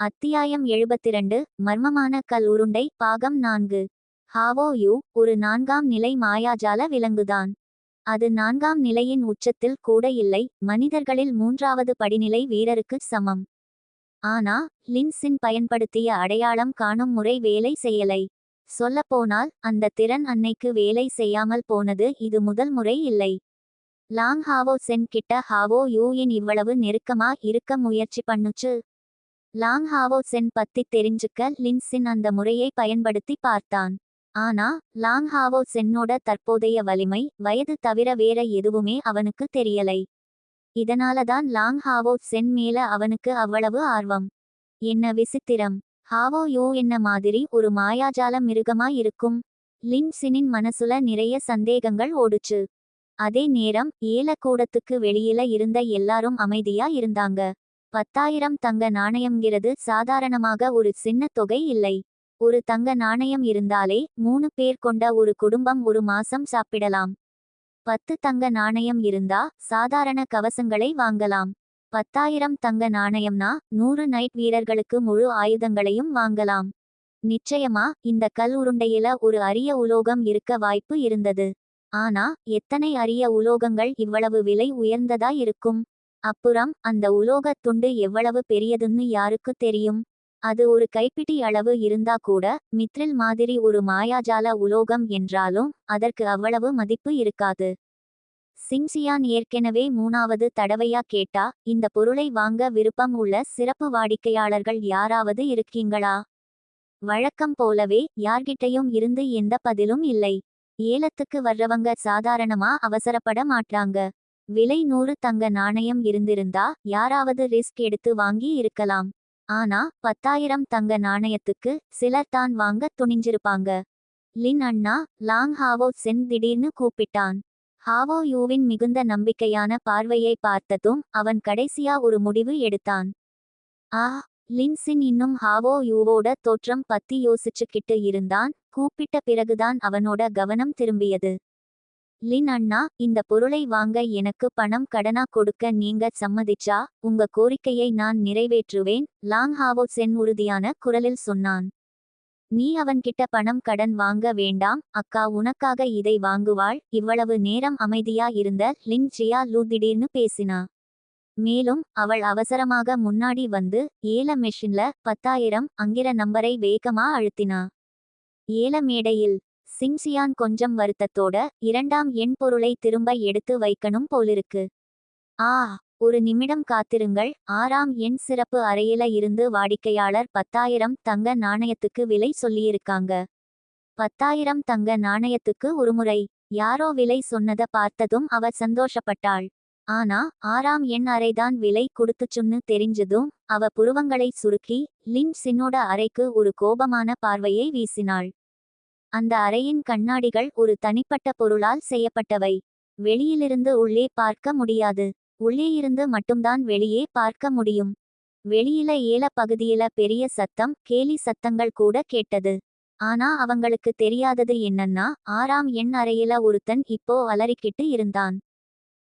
அத்தியாயம் எழுபத்திரண்டு மர்மமான கல் உருண்டை பாகம் நான்கு. ஹாவோ யூ ஒரு நான்காம் நிலை மாயாஜால விலங்குதான். அது நான்காம் நிலையின் உச்சத்தில் கூட இல்லை மனிதர்களில் மூன்றாவது படிநிலை வீரருக்கு சமம். ஆனா லின்சின் பயன்படுத்திய அடையாளம் காணும் முறை வேலை செய்யலை. சொல்லப்போனால் அந்த திறன் அன்னைக்கு வேலை செய்யாமல் போனது இது முதல் முறை இல்லை. லாங் ஹாவோ சென் கிட்ட ஹாவோ யூயின் இவ்வளவு நெருக்கமா இருக்க முயற்சி பண்ணுச்சு? லாங் ஹாவோ சென் பத்தி தெரிஞ்சுக்க லின்சின் அந்த முறையை பயன்படுத்தி பார்த்தான். ஆனா லாங் ஹாவோ சென்னோட தற்போதைய வலிமை வயது தவிர வேற எதுவுமே அவனுக்கு தெரியலை. இதனாலதான் லாங் ஹாவோ சென் மேல அவனுக்கு அவ்வளவு ஆர்வம். என்ன விசித்திரம். ஹாவோ யோ என்ன மாதிரி ஒரு மாயாஜால மிருகமா இருக்கும். லின்சினின் மனசுல நிறைய சந்தேகங்கள் ஓடுச்சு. அதே நேரம் ஏலக்கூடத்துக்கு வெளியில இருந்த எல்லாரும் அமைதியா இருந்தாங்க. பத்தாயிரம் தங்க நாணயம்ங்கிறது சாதாரணமாக ஒரு சின்ன தொகை இல்லை. ஒரு தங்க நாணயம் இருந்தாலே மூணு பேர் கொண்ட ஒரு குடும்பம் ஒரு மாசம் சாப்பிடலாம். பத்து தங்க நாணயம் இருந்தா சாதாரண கவசங்களை வாங்கலாம். பத்தாயிரம் தங்க நாணயம்னா நூறு நைட் வீரர்களுக்கு முழு ஆயுதங்களையும் வாங்கலாம். நிச்சயமா இந்த கல் உருண்டையில ஒரு அரிய உலோகம் இருக்க வாய்ப்பு இருந்தது. ஆனா எத்தனை அரிய உலோகங்கள் இவ்வளவு விலை உயர்ந்ததா இருக்கும்? அப்புறம் அந்த உலோகத் துண்டு எவ்வளவு பெரியதுன்னு யாருக்கு தெரியும்? அது ஒரு கைப்பிடி அளவு இருந்தா கூட மித்ரில் மாதிரி ஒரு மாயாஜால உலோகம் என்றாலும் அதற்கு அவ்வளவு மதிப்பு இருக்காது. சிங்சியான் ஏற்கெனவே மூணாவது தடவையா கேட்டா இந்த பொருளை வாங்க விருப்பம் உள்ள சிறப்பு வாடிக்கையாளர்கள் யாராவது இருக்கீங்களா? வழக்கம் போலவே யார்கிட்டயும் இருந்து எந்த பதிலும் இல்லை. ஏலத்துக்கு வர்றவங்க சாதாரணமா அவசரப்பட மாட்டாங்க. விலை நூறு தங்க நாணயம் இருந்திருந்தா யாராவது ரிஸ்க் எடுத்து வாங்கி இருக்கலாம். ஆனா பத்தாயிரம் தங்க நாணயத்துக்கு சிலர் தான் வாங்க துணிஞ்சிருப்பாங்க. லின் அண்ணா லாங் ஹாவோ சென் திடீர்னு கூப்பிட்டான். ஹாவோ யூவின் மிகுந்த நம்பிக்கையான பார்வையை பார்த்ததும் அவன் கடைசியா ஒரு முடிவு எடுத்தான். ஆ லின்சின் இன்னும் ஹாவோ யூவோட தோற்றம் பத்தி யோசிச்சுக்கிட்டு இருந்தான். கூப்பிட்ட பிறகுதான் அவனோட கவனம் திரும்பியது. லின் அண்ணா இந்த பொருளை வாங்க எனக்கு பணம் கடனா கொடுக்க நீங்க சம்மதிச்சா? உங்க கோரிக்கையை நான் நிறைவேற்றுவேன் லாங் ஹாவோ சென் உறுதியான குரலில் சொன்னான். நீ அவன்கிட்ட பணம் கடன் வாங்க வேண்டாம் அக்கா உனக்காக இதை வாங்குவாள் இவ்வளவு நேரம் அமைதியா இருந்த லின் ஜியா லூ திடீர்னு பேசினா. மேலும் அவள் அவசரமாக முன்னாடி வந்து ஏல மெஷின்ல பத்தாயிரம் அங்கிற நம்பரை வேகமா அழுத்தினா. ஏல மேடையில் சிங்சியான் கொஞ்சம் வருத்தத்தோட இரண்டாம் எண் பொருளை திரும்ப எடுத்து வைக்கணும் போலிருக்கு. ஆ ஒரு நிமிடம் காத்திருங்கள். ஆறாம் எண் சிறப்பு அறையில இருந்து வாடிக்கையாளர் பத்தாயிரம் தங்க நாணயத்துக்கு விலை சொல்லியிருக்காங்க. பத்தாயிரம் தங்க நாணயத்துக்கு ஒருமுறை யாரோ விலை சொன்னத பார்த்ததும் அவர் சந்தோஷப்பட்டாள். ஆனா ஆறாம் எண் அறைதான் விலை கொடுத்துச்சுன்னு தெரிஞ்சதும் அவ புருவங்களை சுருக்கி லின் சின்னோட அறைக்கு ஒரு கோபமான பார்வையை வீசினாள். அந்த அறையின் கண்ணாடிகள் ஒரு தனிப்பட்ட பொருளால் செய்யப்பட்டவை. வெளியிலிருந்து உள்ளே பார்க்க முடியாது. உள்ளே இருந்து மட்டும்தான் வெளியே பார்க்க முடியும். வெளியில ஏல பகுதியில பெரிய சத்தம் கேலி சத்தங்கள் கூட கேட்டது. ஆனா அவங்களுக்கு தெரியாதது என்னன்னா ஆறாம் எண் அறையில ஒருத்தன் இப்போ அலறிக்கிட்டு இருந்தான்.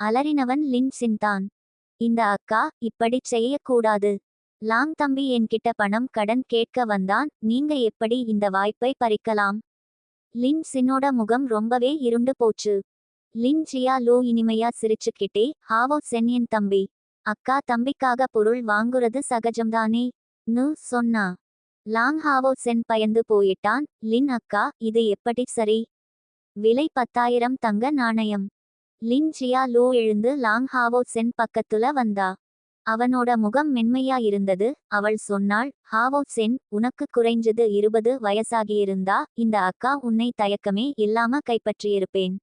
அலறினவன் லின் சின்தான். இந்த அக்கா இப்படி செய்யக்கூடாது. லாங் தம்பி என்கிட்ட பணம் கடன் கேட்க வந்தான். நீங்க எப்படி இந்த வாய்ப்பை பறிக்கலாம்? லின் சின்னோட முகம் ரொம்பவே இருண்டு போச்சு. லின் ஜியா லூ இனிமையா சிரிச்சுக்கிட்டே ஹாவோ சென் என் தம்பி. அக்கா தம்பிக்காக பொருள் வாங்குறது சகஜம்தானே? நு சொன்னா. லாங் ஹாவோ சென் பயந்து போயிட்டான். லின் அக்கா இது எப்படி சரி? விலை பத்தாயிரம் தங்க நாணயம். லின் ஜியா லூ எழுந்து லாங் ஹாவோ சென் பக்கத்துல வந்தா. அவனோட முகம் மென்மையா இருந்தது அவள் சொன்னாள் ஹாவோ சென் உனக்கு குறைஞ்சது இருபது வயசாகியிருந்தா இந்த அக்கா உன்னை தயக்கமே இல்லாம கைப்பற்றியிருப்பேன்.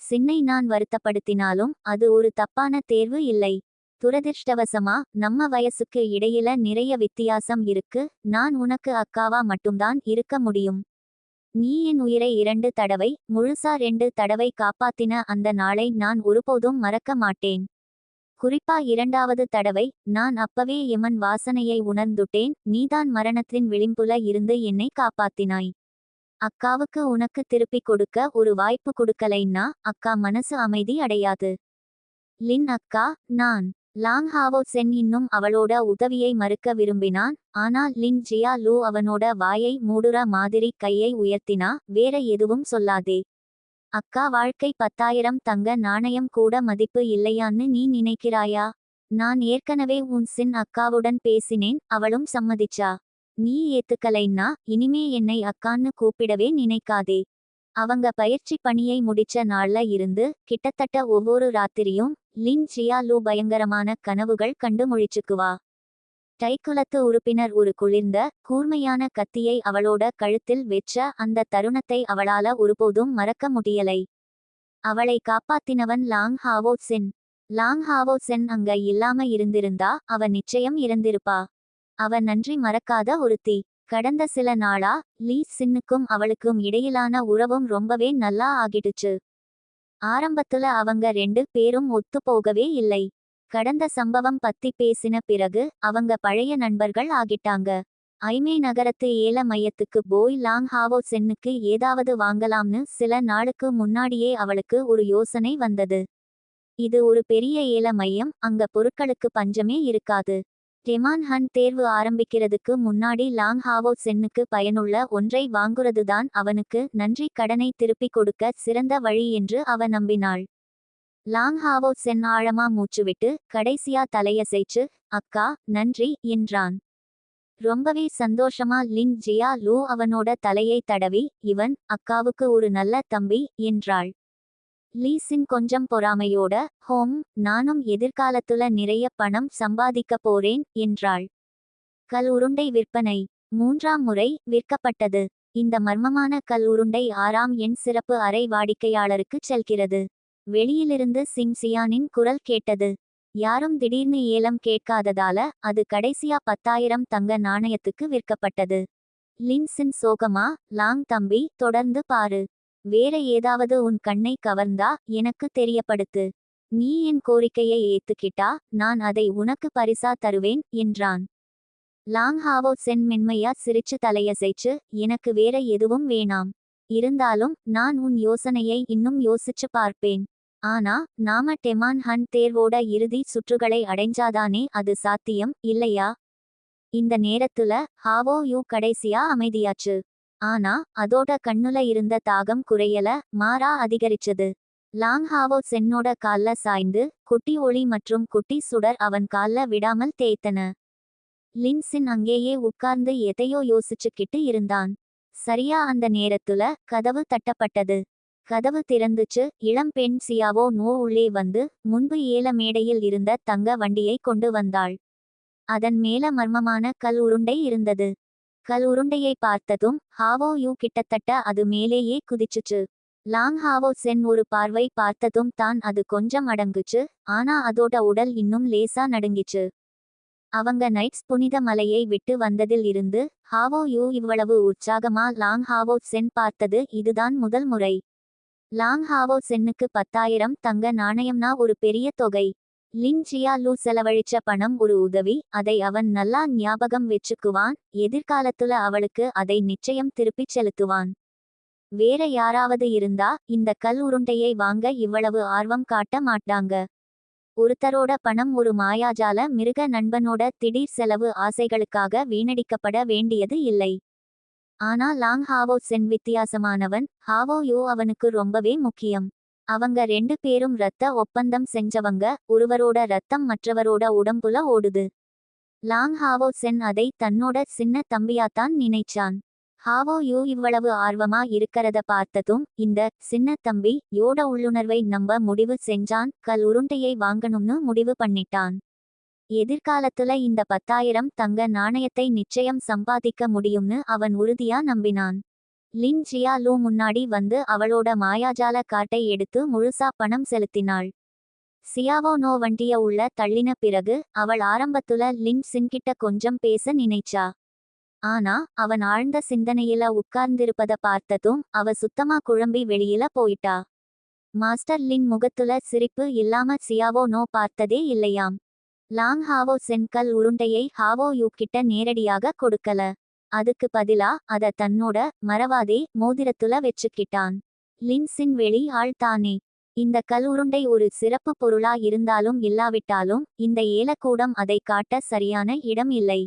சின்னை நான் வருத்தப்படுத்தினாலும் அது ஒரு தப்பான தேர்வு இல்லை. துரதிர்ஷ்டவசமா நம்ம வயசுக்கு இடையில நிறைய வித்தியாசம் இருக்கு நான் உனக்கு அக்காவா மட்டும்தான் இருக்க முடியும். நீ என் உயிரை இரண்டு தடவை முழுசா ரெண்டு தடவை காப்பாத்தின அந்த நாளை நான் ஒருபோதும் மறக்க மாட்டேன். குறிப்பா இரண்டாவது தடவை நான் அப்பவே எமன் வாசனையை உணர்ந்துட்டேன் நீதான் மரணத்தின் விளிம்புல இருந்து என்னை காப்பாத்தினாய். அக்காவுக்கு உனக்கு திருப்பிக் கொடுக்க ஒரு வாய்ப்பு கொடுக்கலைன்னா அக்கா மனசு அமைதி அடையாது. லின் அக்கா நான். லாங் ஹாவோ சென் இன்னும் அவளோட உதவியை மறுக்க விரும்பினான் ஆனால் லின் ஜியா லூ அவனோட வாயை மூடுற மாதிரி கையை உயர்த்தினா வேற எதுவும் சொல்லாதே. அக்கா வாழ்க்கை பத்தாயிரம் தங்க நாணயம் கூட மதிப்பு இல்லையான்னு நீ நினைக்கிறாயா? நான் ஏற்கனவே உன் சின் அக்காவுடன் பேசினேன் அவளும் சம்மதிச்சா? நீ ஏத்துக்கலைன்னா இனிமே என்னை அக்கான்னு கூப்பிடவே நினைக்காதே. அவங்க பயிற்சி பணியை முடிச்ச நாள்ல இருந்து கிட்டத்தட்ட ஒவ்வொரு ராத்திரியும் லின் ஜியா லூ பயங்கரமான கனவுகள் கண்டு முழிச்சுக்குவா டைக்குலத்து உறுப்பினர் ஒரு குளிர்ந்த கூர்மையான கத்தியை அவளோட கழுத்தில் வெச்ச அந்த தருணத்தை அவளால ஒருபோதும் மறக்க முடியலை. அவளை காப்பாத்தினவன் Long Hao Chen. Long Hao Chen அங்க இல்லாம இருந்திருந்தா அவ நிச்சயம் இறந்திருப்பா. அவ நன்றி மறக்காத ஒருத்தி. கடந்த சில நாளா லீ சின்னுக்கும் அவளுக்கும் இடையிலான உறவும் ரொம்பவே நல்லா ஆகிடுச்சு. ஆரம்பத்துல அவங்க ரெண்டு பேரும் ஒத்து போகவே இல்லை. கடந்த சம்பவம் பத்தி பேசின பிறகு அவங்க பழைய நண்பர்கள் ஆகிட்டாங்க. ஐமே நகரத்து ஏல மையத்துக்கு போய் லாங் ஹாவோ சென்னுக்கு ஏதாவது வாங்கலாம்னு சில நாளுக்கு முன்னாடியே அவளுக்கு ஒரு யோசனை வந்தது. இது ஒரு பெரிய ஏல மையம் அங்க பொருட்களுக்கு பஞ்சமே இருக்காது. டெமான் ஹன் தேர்வு ஆரம்பிக்கிறதுக்கு முன்னாடி லாங் ஹாவோ சென்னுக்கு பயனுள்ள ஒன்றை வாங்குறதுதான் அவனுக்கு நன்றி கடனை திருப்பிக் கொடுக்க சிறந்த வழி என்று அவ நம்பினாள். லாங் ஹாவோ சென் ஆழமா மூச்சுவிட்டு கடைசியா தலையசைச்சு அக்கா நன்றி என்றான். ரொம்பவே சந்தோஷமா லின் ஜியா லூ அவனோட தலையை தடவி இவன் அக்காவுக்கு ஒரு நல்ல தம்பி என்றாள். லீஸின் கொஞ்சம் பொறாமையோட ஹோம் நானும் எதிர்காலத்துல நிறைய பணம் சம்பாதிக்க போறேன் என்றாள். கல் உருண்டை விற்பனை மூன்றாம் முறை விற்கப்பட்டது. இந்த மர்மமான கல் உருண்டை ஆறாம் எண் சிறப்பு அறை வாடிக்கையாளருக்கு செல்கிறது. வெளியிலிருந்து சிங் சியானின் குரல் கேட்டது. யாரும் திடீர்னு ஏலம் கேட்காததால அது கடைசியா பத்தாயிரம் தங்க நாணயத்துக்கு விற்கப்பட்டது. லின்சின் சோகமா லாங் தம்பி தொடர்ந்து பாரு. வேற ஏதாவது உன் கண்ணை கவர்ந்தா எனக்கு தெரியப்படுத்து. நீ என் கோரிக்கையை ஏத்துக்கிட்டா நான் அதை உனக்கு பரிசா தருவேன் என்றான். லாங் ஹாவோ சென் மென்மையா சிரிச்சு தலையசைச்சு எனக்கு வேற எதுவும் வேணாம். இருந்தாலும் நான் உன் யோசனையை இன்னும் யோசிச்சு பார்ப்பேன். ஆனா நாம டெமான் ஹன் தேர்வோட இறுதி சுற்றுகளை அடைஞ்சாதானே அது சாத்தியம் இல்லையா? இந்த நேரத்துல ஹாவோ யூ கடைசியா அமைதியாச்சு. ஆனா அதோட கண்ணுல இருந்த தாகம் குறையல மாறா அதிகரிச்சது. லாங் ஹாவோ சென்னோட கால்ல சாய்ந்து குட்டி ஒளி மற்றும் குட்டி சுடர் அவன் கால்ல விடாமல் தேய்த்தன. லின்சின் அங்கேயே உட்கார்ந்து எதையோ யோசிச்சுக்கிட்டு இருந்தான். சரியா அந்த நேரத்துல கதவு தட்டப்பட்டது. கதவு திறந்துச்சு. இளம் பெண் சியாவோ நோ உள்ளே வந்து முன்பு ஏல மேடையில் இருந்த தங்க வண்டியை கொண்டு வந்தாள். அதன் மேல மர்மமான கல் உருண்டை இருந்தது. கல் உருண்டையை பார்த்ததும் ஹாவோ யூ கிட்டத்தட்ட அது மேலேயே குதிச்சுச்சு. லாங் ஹாவோ சென் ஒரு பார்வை பார்த்ததும் தான் அது கொஞ்சம் அடங்குச்சு. ஆனா அதோட உடல் இன்னும் லேசா நடுங்கிச்சு. அவங்க நைட்ஸ் புனித மலையை விட்டு வந்ததில் இருந்து ஹாவோ யூ இவ்வளவு உற்சாகமா லாங் ஹாவோ சென் பார்த்தது இதுதான் முதல் முறை. லாங் ஹாவோ சென்னுக்கு பத்தாயிரம் தங்க நாணயம்னா ஒரு பெரிய தொகை. லின் லூ செலவழிச்ச பணம் ஒரு உதவி அதை அவன் நல்லா ஞாபகம் வெச்சுக்குவான் எதிர்காலத்துல அவளுக்கு அதை நிச்சயம் திருப்பிச் செலுத்துவான். வேற யாராவது இருந்தா இந்த கல் உருண்டையை வாங்க இவ்வளவு ஆர்வம் காட்ட மாட்டாங்க. ஒருத்தரோட பணம் ஒரு மாயாஜால மிருக நண்பனோட திடீர் செலவு ஆசைகளுக்காக வீணடிக்கப்பட வேண்டியது இல்லை. ஆனா லாங் ஹாவோ சென் வித்தியாசமானவன். ஹாவோ யோ அவனுக்கு ரொம்பவே முக்கியம். அவங்க ரெண்டு பேரும் ரத்த ஒப்பந்தம் செஞ்சவங்க. ஒருவரோட ரத்தம் மற்றவரோட உடம்புல ஓடுது. லாங் ஹாவோ சென் அதை தன்னோட சின்ன தம்பியாத்தான் நினைச்சான். ஹாவோ யூ இவ்வளவு ஆர்வமா இருக்கிறத பார்த்ததும் இந்த சின்ன தம்பி யோட உள்ளுணர்வை நம்ப முடிவு செஞ்சான். கல் உருண்டையை வாங்கணும்னு முடிவு பண்ணிட்டான். எதிர்காலத்துல இந்த பத்தாயிரம் தங்க நாணயத்தை நிச்சயம் சம்பாதிக்க முடியும்னு அவன் உறுதியா நம்பினான். லின் ஜியா லூ முன்னாடி வந்து அவளோட மாயாஜால காட்டை எடுத்து முழுசா பணம் செலுத்தினாள். சியாவோ நோ வண்டிய உள்ள தள்ளின பிறகு அவள் ஆரம்பத்துல லின் சின்கிட்ட கொஞ்சம் பேச நினைச்சா. ஆனா அவன் ஆழ்ந்த சிந்தனையில உட்கார்ந்திருப்பத பார்த்ததும் அவ சுத்தமா குழம்பி வெளியில போயிட்டா. மாஸ்டர் லின் முகத்துல சிரிப்பு இல்லாம சியாவோ நோ பார்த்ததே இல்லையாம். லாங் ஹாவோ சென்கல் உருண்டையை ஹாவோ யூ கிட்ட நேரடியாக கொடுக்கல. அதுக்கு பதிலா அத தன்னோட மறவாதே மோதிரத்துல வெச்சுக்கிட்டான். லின்சின் வெளி ஆள் தானே. இந்த கல் உருண்டை ஒரு சிறப்பு பொருளா இருந்தாலும் இல்லாவிட்டாலும் இந்த ஏலக்கூடம் அதை காட்ட சரியான இடம் இல்லை.